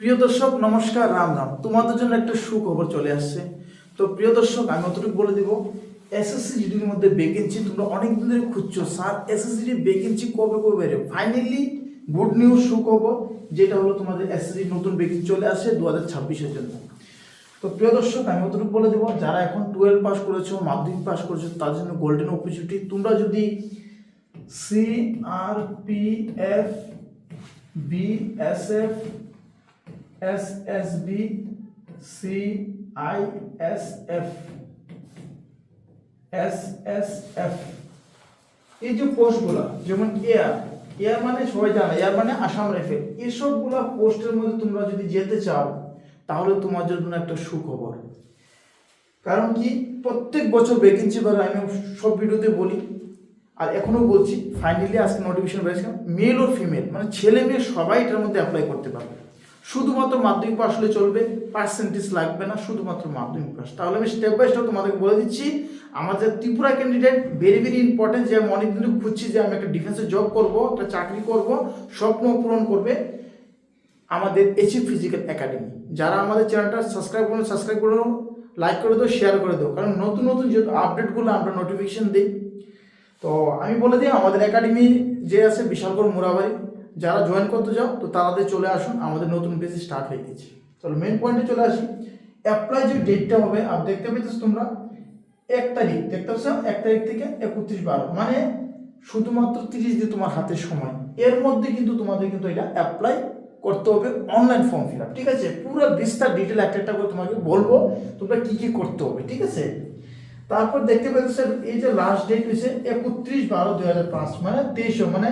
প্রিয় দর্শক, নমস্কার, রাম রাম। তোমাদের জন্য একটা সুখবর চলে আসছে। তো প্রিয় দর্শক, আমি অতটুকু বলে দিব এসএসসি জিডির মধ্যে ভ্যাকেন্সি তোমরা অনেক দিন ধরে খুঁজছো। স্যার এসএসসি ভ্যাকেন্সি কবে কবে বেরো ফাইনালি গুড নিউজ সুখবর, যেটা হলো তোমাদের এসএসসি নতুন ভ্যাকেন্সি চলে আসছে দু হাজার ছাব্বিশের জন্য। তো প্রিয় দর্শক, আমি অতটুকু বলে দেবো, যারা এখন টুয়েলভ পাস করেছ, মাধ্যমিক পাস করেছ তাদের জন্য গোল্ডেন অপরচুনিটি তোমরা যদি C R P F B S S B C I S F S S F এই যে পোস্টগুলো যেমন এয়ার এয়ার মানে সবাই জানে এয়ার মানে আসাম রাইফেল। এসবগুলো পোস্টের মধ্যে তোমরা যদি যেতে চাও, তাহলে তোমার জন্য একটা সুখবর। কারণ কি, প্রত্যেক বছর ভ্যাকেন্সি বাড়ে, আমি সব ভিডিওতে বলি। আর এখনও বলছি ফাইনালি আজকে নোটিফিকেশন বেরিয়েছে মেল ও ফিমেল মানে ছেলে মেয়ে সবাই এটার মধ্যে অ্যাপ্লাই করতে পারবে। শুধুমাত্র মাধ্যমিক পাস হলে চলবে পার্সেন্টেজ লাগবে না, শুধুমাত্র মাধ্যমিক পাস তাহলে আমি স্টেপ বাই স্টেপ তোমাদেরকে বলে দিচ্ছি আমাদের Tripura candidate very very important যে আমি অনেকদিন খুঁজছি যে আমি একটা ডিফেন্সে জব করব, একটা চাকরি করব, স্বপ্ন পূরণ করবে আমাদের এচিভ ফিজিক্যাল একাডেমি যারা আমাদের চ্যানেলটা সাবস্ক্রাইব করুন সাবস্ক্রাইব করুন লাইক করে দাও শেয়ার করে দাও। কারণ নতুন নতুন যে আপডেটগুলো আমরা নোটিফিকেশন দিই, তো আমি বলে দিই, আমাদের একাডেমি যে আছে বিশালগড় মোরাবাড়ি। যারা জয়েন করতে চাও, তো তাড়াতাড়ি চলে আসুন, আমাদের নতুন বেস স্টার্ট হয়ে গেছে। চলো মেন পয়েন্টে চলে আসি। অ্যাপ্লাই যে ডেটটা হবে, আর দেখতে পেয়েছিস তোমরা, এক তারিখ, দেখতে পাচ্ছ, এক তারিখ থেকে একত্রিশ বারো মানে শুধুমাত্র তিরিশ দিন তোমার হাতে সময়। এর মধ্যে কিন্তু তোমাদের কিন্তু এটা অ্যাপ্লাই করতে হবে অনলাইন ফর্ম ফিল আপ ঠিক আছে? পুরো বিস্তার ডিটেল একটা একটা করে তোমাকে বলব, তোমরা কী কী করতে হবে, ঠিক আছে? তারপর দেখতে পাচ্ছ এই যে লাস্ট ডেট হয়েছে একত্রিশ বারো দুই হাজার পাঁচ মানে তেইশও মানে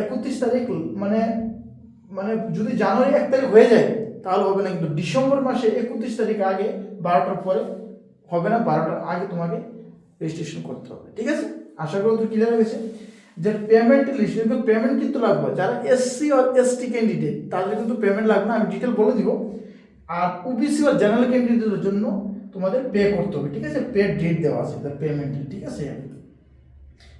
একত্রিশ তারিখ মানে মানে যদি জানুয়ারি এক তারিখ হয়ে যায়, তাহলে হবে না। কিন্তু ডিসেম্বর মাসে একত্রিশ তারিখ আগে, বারোটার পরে হবে না, বারোটার আগে তোমাকে রেজিস্ট্রেশন করতে হবে। ঠিক আছে? আশা করি তো ক্লিয়ার হয়েছে। যে পেমেন্ট লিস্ট কিন্তু পেমেন্ট কিন্তু লাগবে। যারা এসসি আর এসটি ক্যান্ডিডেট তাদের কিন্তু পেমেন্ট লাগবে না, আমি ডিটেল বলে দিব। আর ওবিসি আর জেনারেল ক্যান্ডিডেটের জন্য তোমাদের পে করতে হবে। ঠিক আছে? পে ডেট দেওয়া আছে পেমেন্টের ঠিক আছে?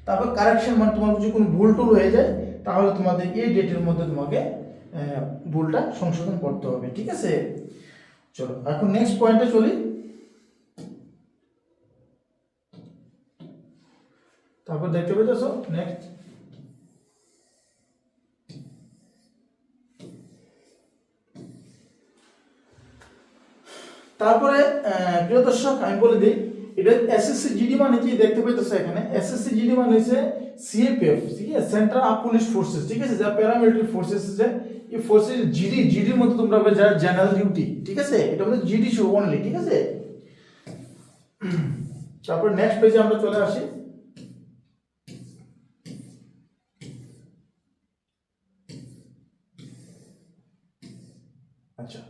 তারপর কারেকশন মানে তোমার যদি কোনো ভুল টুল হয়ে যায় তাহলে তোমাদের এই ডেটের মধ্যে তোমাকে ভুলটা সংশোধন করতে হবে, ঠিক আছে? চলো, এখন নেক্সট পয়েন্টে চলি। তারপর দেখতে পেয়েছ নেক্সট তারপরে প্রিয় দর্শক, আমি বলে দিই, এটা এসএসসি জিডি মানে কি দেখতে পেতেছো এখানে। এসএসসি জিডি মানে হচ্ছে সিএপিএফ ঠিক আছে? সেন্ট্রাল আর্ম পুলিশ ফোর্সেস ঠিক আছে? যা প্যারামিলিটারি ফোর্সেস আছে এই ফোর্সেস জিডি জিডির মধ্যে তোমরা হবে যারা জেনারেল ডিউটি ঠিক আছে? এটা হচ্ছে জিডি শো অনলি ঠিক আছে? তারপর নেক্সট পেজে আমরা চলে আসি। আচ্ছা।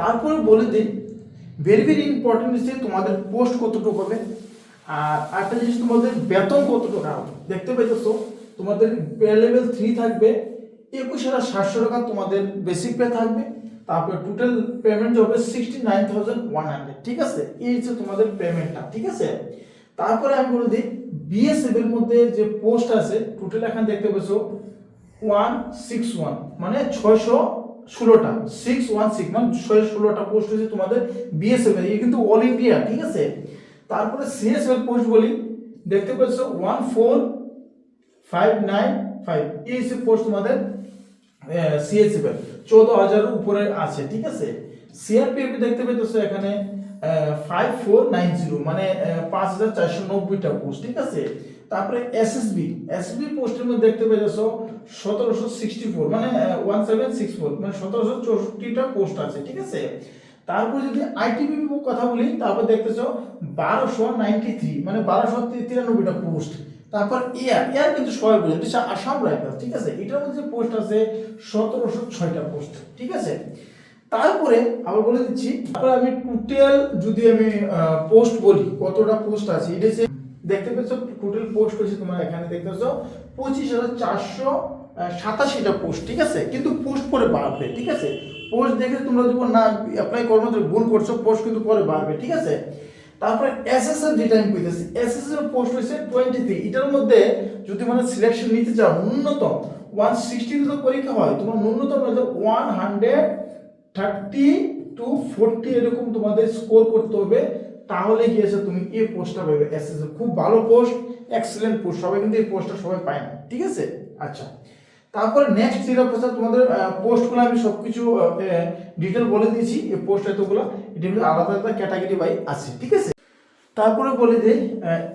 তারপরে বলে দিই ভেরি ভেরি ইম্পর্টেন্ট হচ্ছে তোমাদের পোস্ট কতটুকু হবে। আর একটা জিনিস তোমাদের বেতন কতটুকু হবে। দেখতে পেয়েছ, তোমাদের পে লেভেল থ্রি থাকবে, একুশ হাজার সাতশো টাকা তোমাদের বেসিক পে থাকবে। তারপরে টোটাল পেমেন্ট হবে sixty nine thousand one hundred ঠিক আছে? এই হচ্ছে তোমাদের পেমেন্টটা ঠিক আছে? তারপরে আমি বলে দিই বিএসএফ এর মধ্যে যে পোস্ট আছে টোটাল এখানে দেখতে পেয়েছ ওয়ান সিক্স ওয়ান মানে ছয়শো ষোলোটা সিক্স ওয়ান সিক্স মানে ছয় ষোলোটা পোস্ট হয়েছে তোমাদের বিএসএফ এর কিন্তু অল ইন্ডিয়া ঠিক আছে? তারপরে সিএসএফ পোস্ট বলি, দেখতে পাচ্ছ one four five nine five এই সব পোস্ট তোমাদের সিএসএফ এর চোদ্দ হাজারের উপরে আছে, ঠিক আছে? সিআরপিএফ দেখতে পেতেছ এখানে ফাইভ ফোর নাইন জিরো মানে পাঁচ হাজার চারশো নব্বইটা পোস্ট ঠিক আছে? তারপরে এসএসবি এসএসবি পোস্টের মধ্যে দেখতে পেয়েছ সতেরোশো সিক্সটি ফোর মানে ওয়ান সেভেন সিক্স ফোর মানে সতেরোশো চৌষট্টিটা পোস্ট আছে, ঠিক আছে? তারপর যদি আইটিবিপি কথা বলি, তারপর দেখতেছো বারোশো নাইনটি থ্রি মানে বারোশো তিরানব্বইটা পোস্ট তারপর এয়ার এয়ার কিন্তু সবাই বোঝেন এটা আসাম রাইফেল ঠিক আছে? এটার মধ্যে পোস্ট আছে, সতেরোশো ছয়টা পোস্ট ঠিক আছে? তারপরে আবার বলে দিচ্ছি, তারপরে আমি টোটাল যদি আমি পোস্ট বলি, কতটা পোস্ট আছে, এটা দেখতে পেয়েছ টোটাল পোস্ট হয়েছে তোমার এখানে, দেখতে পাচ্ছ পঁচিশ হাজার চারশো সাতাশিটা পোস্ট ঠিক আছে? কিন্তু পোস্ট পরে বাড়বে, ঠিক আছে? পোস্ট দেখে তোমরা যখন না অ্যাপ্লাই করব তো ভুল করছ পোস্ট কিন্তু পরে বাড়বে, ঠিক আছে? তারপরে এসএসএর যেটা আমি এসএস এর পোস্ট হয়েছে টোয়েন্টি থ্রি এটার মধ্যে যদি মানে সিলেকশন নিতে চাও, ন্যূনতম ওয়ান সিক্সটিতে তো পরীক্ষা হয়, তোমার ন্যূনতম one hundred thirty two forty এরকম তোমাদের স্কোর করতে হবে। তাহলে গিয়েছে তুমি এই পোস্টটা পাবে এসএস খুব ভালো পোস্ট এক্সেলেন্ট পোস্ট সবাই কিন্তু এই পোস্টটা সবাই পায় না, ঠিক আছে? আচ্ছা তারপরে নেক্সট পোস্ট তোমাদের পোস্টগুলো আমি সব কিছু ডিটেল বলে দিয়েছি, এই পোস্ট এতগুলো, এটা কিন্তু আলাদা আলাদা ক্যাটাগরি বাই আছে, ঠিক আছে? তারপরে বলে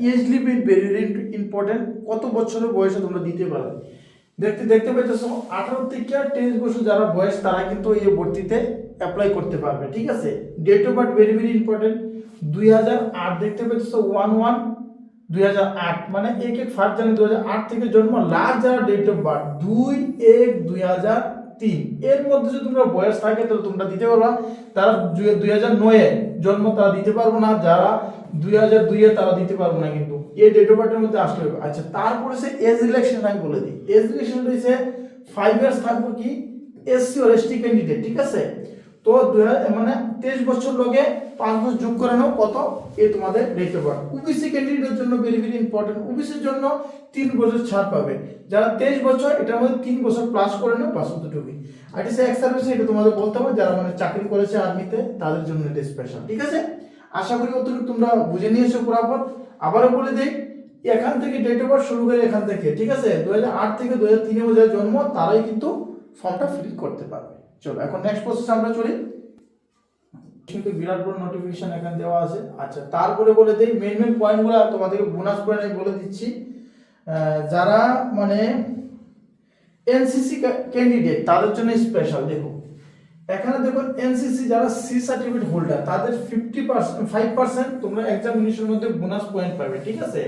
ইএস লিপ ইজ ভেরি ইম্পর্টেন্ট কত বছরের বয়সে তোমরা দিতে পারবে দেখতে দেখতে পাইতেছো, আঠারো থেকে তেইশ বছর যারা বয়স, তারা কিন্তু এই ভর্তিতে অ্যাপ্লাই করতে পারবে, ঠিক আছে? Date of birth very very important দুই হাজার আট দেখতে পাইতেছো ওয়ান ওয়ান দুই হাজার আট মানে এক এক ফার্স্ট জানুয়ারি দুই হাজার আট থেকে জন্ম লাস্ট যারা ডেট অফ বার্থ দুই এক দুই হাজার তিন। এর মধ্যে যদি তোমরা বয়স থাকে, তাহলে তোমরা দিতে পারবা। তারা দুই হাজার নয়ে জন্ম, তারা দিতে পারব না। যারা দুই হাজার দুইয়ে তারা দিতে পারব না কিন্তু। এই ডেট অফ বার্থের মধ্যে হবে। আচ্ছা তারপরে সে এজ রিলেকশন আমি বলে দিই। এজ রিলেকশন রয়েছে ফাইভ ইয়ার্স থাকব কি এসসি আর এসটি ক্যান্ডিডেট ঠিক আছে? তো মানে তেইশ বছর লোকে পাঁচ বছর যোগ করে নাও, কত? এ তোমাদের অফ বার্থ ওবিসি ক্যান্ডিডেটের জন্য ভেরি ভেরি ইম্পর্টেন্ট ওবিসির জন্য তিন বছর ছাড় পাবে। যারা তেইশ বছর, এটার মধ্যে তিন বছর প্লাস করে নাও পাঁচ দুটোকে আর এটা এক্স সার্ভিস এটা তোমাদের বলতে হবে, যারা মানে চাকরি করেছে আর্মিতে, তাদের জন্য এটা স্পেশাল ঠিক আছে? আশা করি অতটুকু তোমরা বুঝে নিয়েছো পুরাপর। আবারও বলে দিই, এখান থেকে ডেট অফ বার্থ শুরু করে এখান থেকে, ঠিক আছে? দু হাজার আট থেকে দু হাজার তিনে জন্ম, তারাই কিন্তু ফর্মটা ফিল করতে পারবে। চলো, এখন নেক্সট প্রসেস আমরা চলি। কিন্তু বিরাট বড় নোটিফিকেশন এখানে দেওয়া আছে। আচ্ছা তারপরে বলে দেই মেন মেন পয়েন্টগুলো তোমাদেরকে বোনাস পয়েন্ট আমি বলে দিচ্ছি। যারা মানে এনসিসি ক্যান্ডিডেট তাদের জন্য স্পেশাল দেখো। এখানে দেখো এনসিসি যারা সি সার্টিফিকেট হোল্ডার তাদের ফিফটি পার্সেন্ট ফাইভ পার্সেন্ট তোমরা এক্সামিনেশনের মধ্যে বোনাস পয়েন্ট পাবে, ঠিক আছে?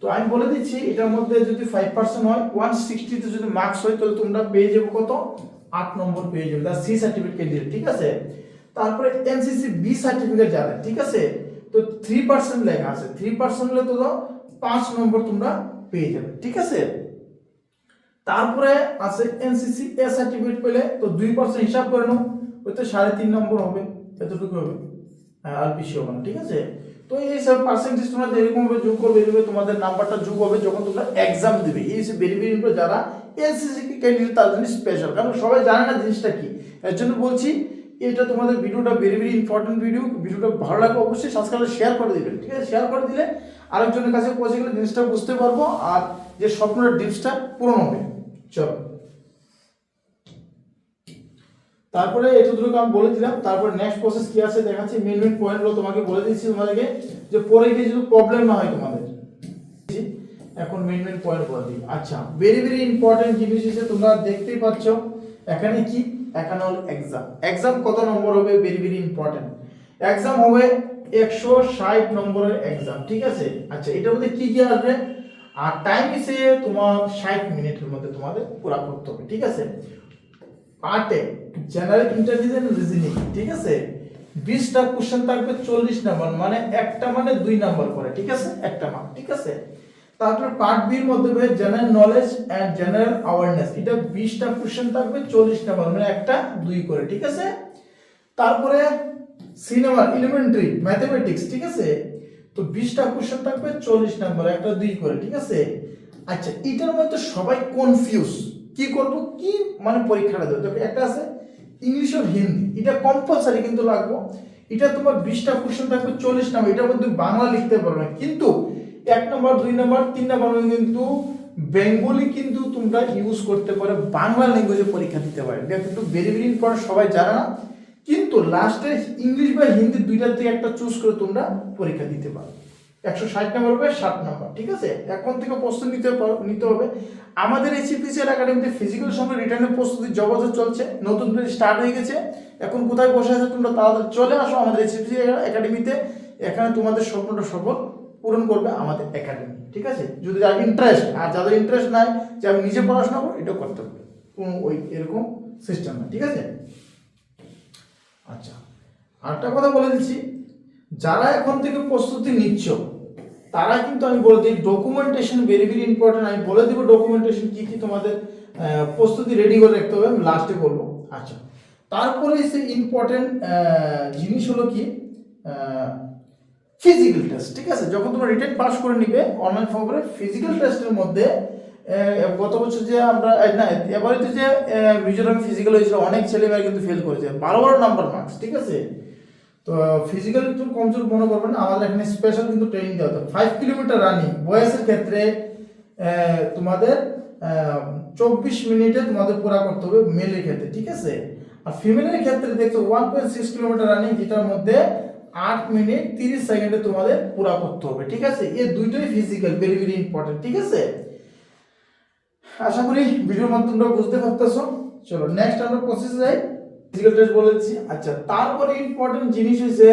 তো আমি বলে দিচ্ছি, এটার মধ্যে যদি ফাইভ পার্সেন্ট হয় ওয়ান সিক্সটিতে যদি মার্কস হয়, তাহলে তোমরা পেয়ে যাবে কত? আট নম্বর পেয়ে যাবে তার সি সার্টিফিকেট ক্যান্ডিডেট ঠিক আছে? তারপরে এনসিসি বি সার্টিফিকেট যারা ঠিক আছে? তো থ্রি পার্সেন্ট লেখা আছে থ্রি পার্সেন্ট হলে তো পাঁচ নম্বর তোমরা পেয়ে যাবে ঠিক আছে? তারপরে আছে এনসিসি এ সার্টিফিকেট পেলে তো দুই পার্সেন্ট হিসাব করে নাও ওই তো সাড়ে তিন নম্বর হবে এতটুকু হবে হ্যাঁ, আর বেশি হবে না ঠিক আছে? তো এই সব পার্সেন্টেজ তোমরা যেরকম ভাবে যোগ করবে তোমাদের নাম্বারটা যোগ হবে যখন তোমরা এক্সাম দেবে এই সব ভেরি ভেরি যারা এনসিসি ক্যান্ডিডেট তার জন্য স্পেশাল কারণ সবাই জানে না জিনিসটা কি। এর জন্য বলছি, এটা তোমাদের ভিডিওটা ভেরি ভেরি ইম্পর্টেন্ট ভিডিও ভিডিওটা ভালো লাগবে অবশ্যই সাবস্ক্রাইব শেয়ার করে দিবেন, ঠিক আছে? শেয়ার করে দিলে আরেকজনের কাছে পৌঁছে গেলে জিনিসটা বুঝতে পারব, আর যে স্বপ্নটা ডিপসটা পূরণ হবে। চলো। তারপরে এতটুকু আমি বলে দিলাম, তারপরে নেক্সট প্রসেস কি আছে দেখাচ্ছি। মেন মেন পয়েন্টগুলো তোমাকে বলে দিচ্ছি তোমাদেরকে, যে পরে গিয়ে যদি প্রবলেম না হয় তোমাদের এখন মেন মেন পয়েন্ট বলে দিই। আচ্ছা ভেরি ভেরি ইম্পর্টেন্ট জিনিস হিসেবে তোমরা দেখতেই পাচ্ছ, এখানে কি? এখানে হল এক্সাম এক্সাম কত নম্বর হবে? ভেরি ভেরি ইম্পর্টেন্ট এক্সাম হবে একশো ষাট নম্বরের এক্সাম ঠিক আছে? আচ্ছা এটার মধ্যে কি কি আসবে? আর টাইম হিসেবে তোমার ষাট মিনিটের মধ্যে তোমাদের পুরা করতে হবে, ঠিক আছে? পার্টে জেনারেল ইন্টেলিজেন্স রিজনিং ঠিক আছে? বিশটা কোশ্চেন থাকবে চল্লিশ নাম্বার মানে একটা মানে দুই নাম্বার করে, ঠিক আছে? একটা মার্ক ঠিক আছে? তারপরে পার্ট বির মধ্যে general knowledge and general awareness এটা বিশটা কোশ্চেন থাকবে চল্লিশ নাম্বার মানে একটা, দুই করে, ঠিক আছে? তারপরে সিনেমা এলিমেন্টারি ম্যাথমেটিক্স ঠিক আছে? তো বিশটা কোশ্চেন থাকবে, চল্লিশ নাম্বার একটা, দুই করে, ঠিক আছে? আচ্ছা এটার মধ্যে সবাই কনফিউজ কি করব? কি মানে পরীক্ষাটা দেবো? দেখো, একটা আছে ইংলিশ আর হিন্দি এটা কম্পালসারি কিন্তু লাগবো। এটা তোমার বিশটা কোশ্চেন থাকবে, চল্লিশ নাম্বার এটার মধ্যে বাংলা লিখতে পারবে না। কিন্তু এক নম্বর, দুই নম্বর, তিন নম্বর কিন্তু বেঙ্গলি কিন্তু তোমরা ইউজ করতে পারো, বাংলা ল্যাঙ্গুয়েজে পরীক্ষা দিতে পারে। এটা কিন্তু ভেরি ভেরি ইম্পর্টেন্ট সবাই জানে না। কিন্তু লাস্টে ইংলিশ বা হিন্দি দুইটার থেকে একটা চুজ করে তোমরা পরীক্ষা দিতে পারো। একশো ষাট নম্বর হবে ষাট নম্বর, ঠিক আছে? এখন থেকে প্রস্তুতি নিতে নিতে হবে। আমাদের এই সিপিসিএল একাডেমিতে ফিজিক্যাল সঙ্গে রিটার্নের প্রস্তুতি জবরদস্ত চলছে, নতুন করে স্টার্ট হয়ে গেছে। এখন কোথায় বসে আছে তোমরা তাড়াতাড়ি চলে আসো আমাদের এই সিপিসিএল একাডেমিতে এখানে তোমাদের স্বপ্নটা সফল পূরণ করবে আমাদের একাডেমি ঠিক আছে? যদি যার ইন্টারেস্ট আর যাদের ইন্টারেস্ট নাই, যে আমি নিজে পড়াশোনা করব এটাও করতে হবে। কোনো ওই এরকম সিস্টেম না ঠিক আছে? আচ্ছা আরেকটা কথা বলে দিচ্ছি। যারা এখন থেকে প্রস্তুতি নিচ্ছ, তারা কিন্তু আমি বলে দিই ডকুমেন্টেশন ভেরি ভেরি ইম্পর্টেন্ট আমি বলে দেবো ডকুমেন্টেশন কী কী তোমাদের প্রস্তুতি রেডি করে রাখতে হবে, আমি লাস্টে বলব। আচ্ছা তারপরে সে ইম্পর্টেন্ট জিনিস হলো কি? ফিজিক্যাল টেস্ট ঠিক আছে? যখন তোমরা রিটেন পাস করে নিবে অনলাইন ফর্ম করে ফিজিক্যাল টেস্টের মধ্যে গত বছর যে আমরা না এবারে তো যে মিজোরাম ফিজিক্যাল হয়েছিল, অনেক ছেলেমেয়েরা কিন্তু ফেল করেছে। বারো বারো নাম্বার মার্কস ঠিক আছে? তো ফিজিক্যাল একটু কমজোর মনে করবেন আমাদের এখানে স্পেশাল কিন্তু ট্রেনিং দেওয়া হতো ফাইভ কিলোমিটার রানিং বয়সের ক্ষেত্রে তোমাদের চব্বিশ মিনিটে তোমাদের পুরা করতে হবে মেলের ক্ষেত্রে, ঠিক আছে? আর ফিমেলের ক্ষেত্রে দেখছ one point six kilometre running যেটার মধ্যে আট মিনিট তিরিশ সেকেন্ডে তোমাদের পুরা করতে হবে, ঠিক আছে? এ দুইটাই ফিজিক্যাল ভেরি ভেরি ইম্পর্টেন্ট ঠিক আছে? আশা করি ভিডিওর মাধ্যমে তোমরা বুঝতে পারতেছো। চলো নেক্সট আমরা প্রসেস যাই। ফিজিক্যাল টেস্ট বলেছি আচ্ছা তারপরে ইম্পর্টেন্ট জিনিস হচ্ছে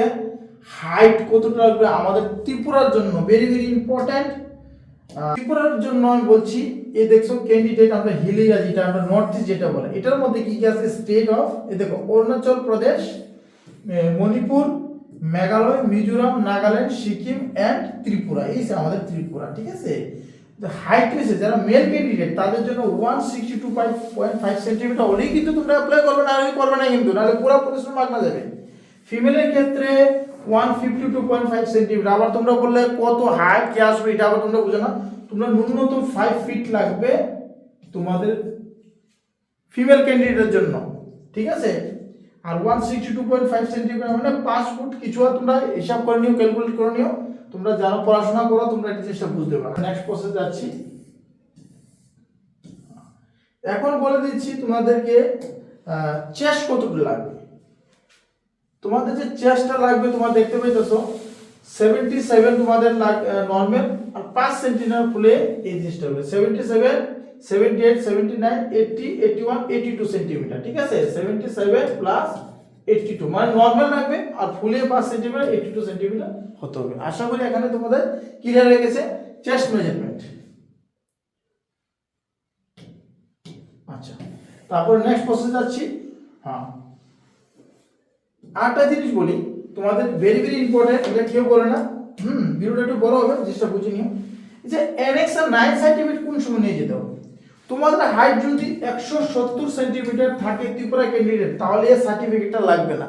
হাইট কতটা লাগবে আমাদের ত্রিপুরার জন্য ভেরি ভেরি ইম্পর্টেন্ট ত্রিপুরার জন্য আমি বলছি, এ দেখছ ক্যান্ডিডেট আমরা হিলিয়া যেটা আমরা নর্থ ইস্ট যেটা বলে। এটার মধ্যে কি কি আছে? স্টেট অফ এ দেখো, অরুণাচল প্রদেশ মণিপুর মেঘালয়, মিজোরাম, নাগাল্যান্ড, সিকিম অ্যান্ড ত্রিপুরা। এই আমাদের ত্রিপুরা, ঠিক আছে? হাইট হয়েছে যারা মেল ক্যান্ডিডেট তাদের জন্য one sixty two five point five centimetre হলেই কিন্তু তোমরা অ্যাপ্লাই করবে, না করবে না কিন্তু, নাহলে পুরো পরিশ্রম মাগনা যাবে। ফিমেলের ক্ষেত্রে one fifty two point five centimetre আবার তোমরা বললে কত হাইট কি আসবে, এটা আবার তোমরা বুঝো না। তোমরা ন্যূনতম ফাইভ ফিট লাগবে তোমাদের ফিমেল ক্যান্ডিডেটের জন্য, ঠিক আছে? আর one sixty two point five centimetre মানে পাঁচ ফুট কিছু তোমরা হিসাব করে নিও ক্যালকুলেট করে নিও। তোমরা যারা পড়াশোনা করো, তোমরা একটা জিনিসটা বুঝতে পারো। নেক্সট প্রসেস যাচ্ছি। এখন বলে দিচ্ছি তোমাদেরকে চেস কতটুকু লাগবে? তোমাদের যে চেসটা লাগবে, তোমার দেখতে পাইতেছো সেভেন্টি সেভেন তোমাদের নর্মাল আর পাঁচ সেন্টিমিটার ফুলে এই জিনিসটা হবে seventy seven seventy eight seventy nine one two centimetre ঠিক আছে? সেভেন্টি সেভেন প্লাস টু মানে নর্মাল লাগবে আর ফুলে সেন্টিমিটার এইটটি টু সেন্টিমিটার হতে হবে। আশা করি এখানে তোমাদের চেস্ট আচ্ছা তারপর নেক্সট প্রসেস যাচ্ছি। হ্যাঁ জিনিস বলি, তোমাদের এটা কেউ বলে না। হুম, ভিডিওটা একটু বড় হবে, জিনিসটা বুঝে নিও। যে এনএক্স আর নাইন সেন্টিমিটার কোন সময় নিয়ে যেতে হবে? তোমাদের হাইট যদি একশো সত্তর সেন্টিমিটার থাকে ত্রিপুরা ক্যান্ডিডেট তাহলে এই সার্টিফিকেটটা লাগবে না।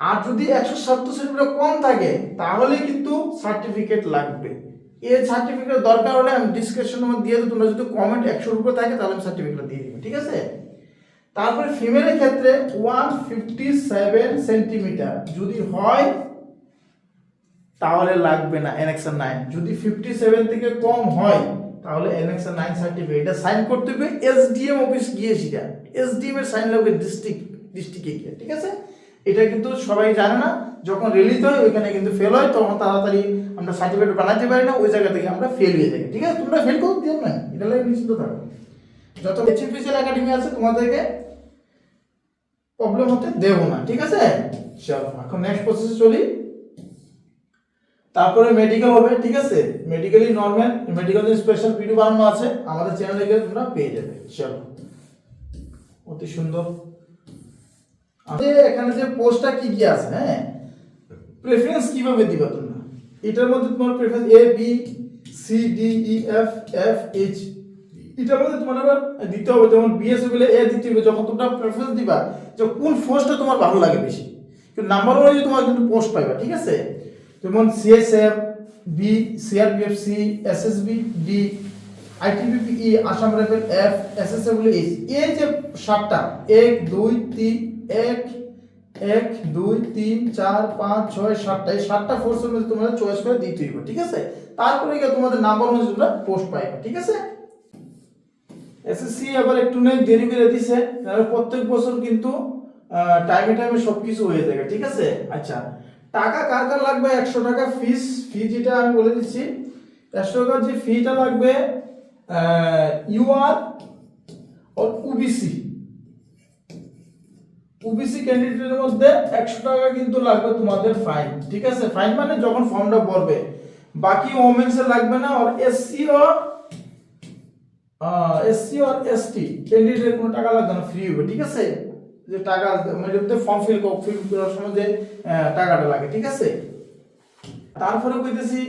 আর যদি একশো সত্তর সেন্টিমিটার কম থাকে তাহলে কিন্তু সার্টিফিকেট লাগবে। এই সার্টিফিকেট দরকার হলে আমি ডিসক্রিপশনের মধ্যে দিয়ে দেবো, তোমরা যদি কমেন্ট একশোর উপরে থাকে, তাহলে আমি সার্টিফিকেট দিয়ে দিবো, ঠিক আছে? তারপরে ফিমেলের ক্ষেত্রে ওয়ান ফিফটি সেভেন সেন্টিমিটার যদি হয়, তাহলে লাগবে না এনএক্সআর নাইন যদি ফিফটি সেভেন থেকে কম হয় তাহলে এনএক্সআর নাইন সার্টিফিকেট এটা সাইন করতে হবে এসডিএম অফিস গিয়ে সেটা। এসডিএম এর সাইন লাগবে ডিস্ট্রিক্ট ডিস্ট্রিক্টে গিয়ে, ঠিক আছে? এটা কিন্তু সবাই জানে না, যখন রিলিজ হয়, ওইখানে কিন্তু ফেল হয়, তখন তাড়াতাড়ি আমরা সার্টিফিকেট বানাতে পারি না, ওই জায়গা থেকে আমরা ফেল হয়ে যাই। ঠিক আছে? তোমরা ফেল করতে দিও না এটা লাগে নিশ্চিন্ত থাকো। যত এইচএফিসিএল একাডেমি আছে, তোমাদেরকে প্রবলেম হতে দেবো না, ঠিক আছে? চলো, এখন নেক্সট প্রসেসে চলি। তারপরে মেডিকেল হবে, ঠিক আছে? Medically normal medical special video বানানো আছে। আমাদের চ্যানেলে গিয়ে তোমরা পেয়ে যাবে চলো অতি সুন্দর। আমাদের এখানে যে পোস্টটা কি কি আছে হ্যাঁ? প্রেফারেন্স কীভাবে দিবা তোমরা? এটার মধ্যে তোমার preference A B C D E F F H এটার মধ্যে তোমার আবার দিতে হবে, যেমন বিএসএ বলে এ দিতে হবে। যখন তোমরা প্রেফারেন্স দিবা, যে কোন পোস্টটা তোমার ভালো লাগে বেশি। কিন্তু নাম্বার অনুযায়ী তোমার কিন্তু পোস্ট পাইবা, ঠিক আছে? যেমন CSF B CRPF C SSB D ITBP E Assam rifle F SSA বলে এইচ এই যে সাতটা, এক, দুই, তিন, এক এক, দুই, তিন, চার, পাঁচ, ছয়, সাতটা, এই সাতটা ফোর্সের মধ্যে তোমাদের চয়েস করে দিতে হইব, ঠিক আছে? তারপরে গিয়ে তোমাদের নাম্বার অনুযায়ী তোমরা পোস্ট পাইবে, ঠিক আছে? এসএসসি আবার একটু নেই, দেরি করে দিছে প্রত্যেক বছর কিন্তু টাইমে টাইমে সব কিছু হয়ে যাবে, ঠিক আছে? আচ্ছা টাকা কার কার লাগবে? একশো টাকা ফিস ফি যেটা আমি বলে দিচ্ছি। একশো টাকার যে ফিটা লাগবে ইউআর আর ওবিসি ওবিসি ক্যান্ডিডেটের মধ্যে একশো টাকা কিন্তু লাগবে তোমাদের ফাইন ঠিক আছে? ফাইন মানে যখন ফর্মটা ভরবে। বাকি ওমেন্সের লাগবে না আর এসসি আর এসসি আর এসটি ক্যান্ডিডেটের কোনো টাকা লাগবে না ফ্রি হবে, ঠিক আছে? যে টাকা মানে ফর্ম ফিল ফিল করার সময় যে টাকাটা লাগে, ঠিক আছে? তারপরে কইতেছি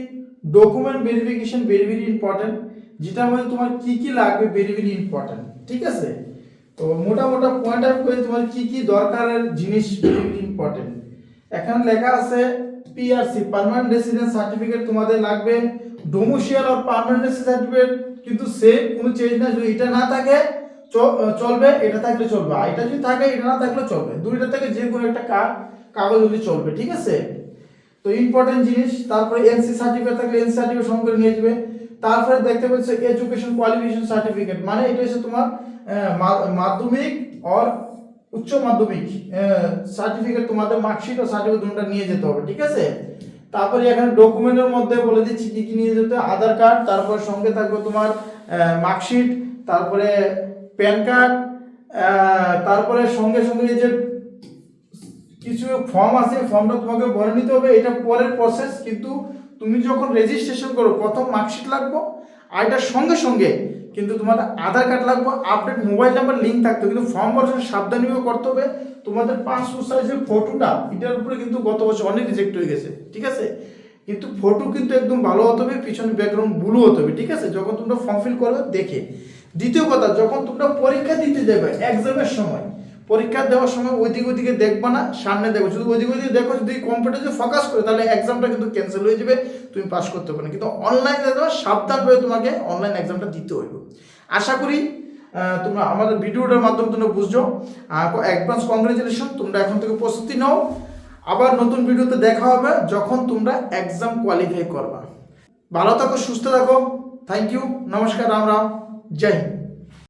document verification very very important যেটার মধ্যে তোমার কি কি লাগবে ভেরি ভেরি ইম্পর্টেন্ট ঠিক আছে? তো মোটা মোটা পয়েন্ট আউট করে তোমার কি কি দরকারের জিনিস ভেরি ভেরি ইম্পর্টেন্ট এখানে লেখা আছে পিআরসি পার্মানেন্ট রেসিডেন্স সার্টিফিকেট তোমাদের লাগবে ডোমিসিয়াল আর পার্মানেন্ট রেসিডেন্স সার্টিফিকেট কিন্তু সেম কোনো চেঞ্জ না যদি এটা না থাকে চলবে, এটা থাকলে চলবে। আর এটা যদি থাকে, এটা না থাকলে চলবে। দুইটা থেকে যে কোনো একটা কাগজ যদি চলবে, ঠিক আছে? তো ইম্পর্টেন্ট জিনিস, তারপরে এনসি সার্টিফিকেট থাকলে এনসি সার্টিফিকেট সঙ্গে নিয়ে যাবে তারপরে দেখতে পাচ্ছ এডুকেশন কোয়ালিফিকেশন সার্টিফিকেট মানে এটা হচ্ছে তোমার মাধ্যমিক আর উচ্চ মাধ্যমিক সার্টিফিকেট তোমাদের মার্কশিট ও সার্টিফিকেট তোমরা নিয়ে যেতে হবে, ঠিক আছে? তারপরে এখানে ডকুমেন্টের মধ্যে বলে দিচ্ছি কি কি নিয়ে যেতে হবে। আধার কার্ড তারপর সঙ্গে থাকবে তোমার মার্কশিট তারপরে প্যান কার্ড তারপরে সঙ্গে সঙ্গে যে কিছু ফর্ম আছে ফর্মটা তোমাকে ভরে নিতে হবে, এটা পরের প্রসেস কিন্তু তুমি যখন রেজিস্ট্রেশন করো, প্রথম মার্কশিট লাগবো, আর এটার সঙ্গে সঙ্গে কিন্তু তোমার আধার কার্ড লাগবে আপডেট মোবাইল নাম্বার লিঙ্ক থাকতে, কিন্তু ফর্ম ভরার সাবধানীভাবে করতে হবে। তোমাদের পাসপোর্ট সাইজের ফটোটা এটার উপরে কিন্তু গত বছর অনেক রিজেক্ট হয়ে গেছে, ঠিক আছে? কিন্তু ফটো কিন্তু একদম ভালো হতে হবে, পিছনে ব্যাকগ্রাউন্ড ব্লু হতে হবে, ঠিক আছে? যখন তোমরা ফর্ম ফিল করবে, দেখে। দ্বিতীয় কথা, যখন তোমরা পরীক্ষা দিতে যাবে এক্সামের সময়, পরীক্ষা দেওয়ার সময় ওইদিক ওইদিকে দেখবা না, সামনে দেখো যদি ওইদিক ওইদিকে দেখো, যদি কম্পিউটার যদি ফোকাস করে, তাহলে এক্সামটা কিন্তু ক্যান্সেল হয়ে যাবে, তুমি পাস করতে পারবে না। কিন্তু অনলাইনে দেওয়া সাবধানভাবে তোমাকে অনলাইন এক্সামটা দিতে হইব। আশা করি তোমরা আমাদের ভিডিওটার মাধ্যমে তোমরা বুঝছ। অ্যাডভান্স কংগ্রেচুলেশন তোমরা এখন থেকে প্রস্তুতি নাও। আবার নতুন ভিডিওতে দেখা হবে যখন তোমরা এক্সাম কোয়ালিফাই করবা। ভালো থাকো, সুস্থ থাকো। থ্যাংক ইউ নমস্কার, রাম রাম। জয় হিন্দ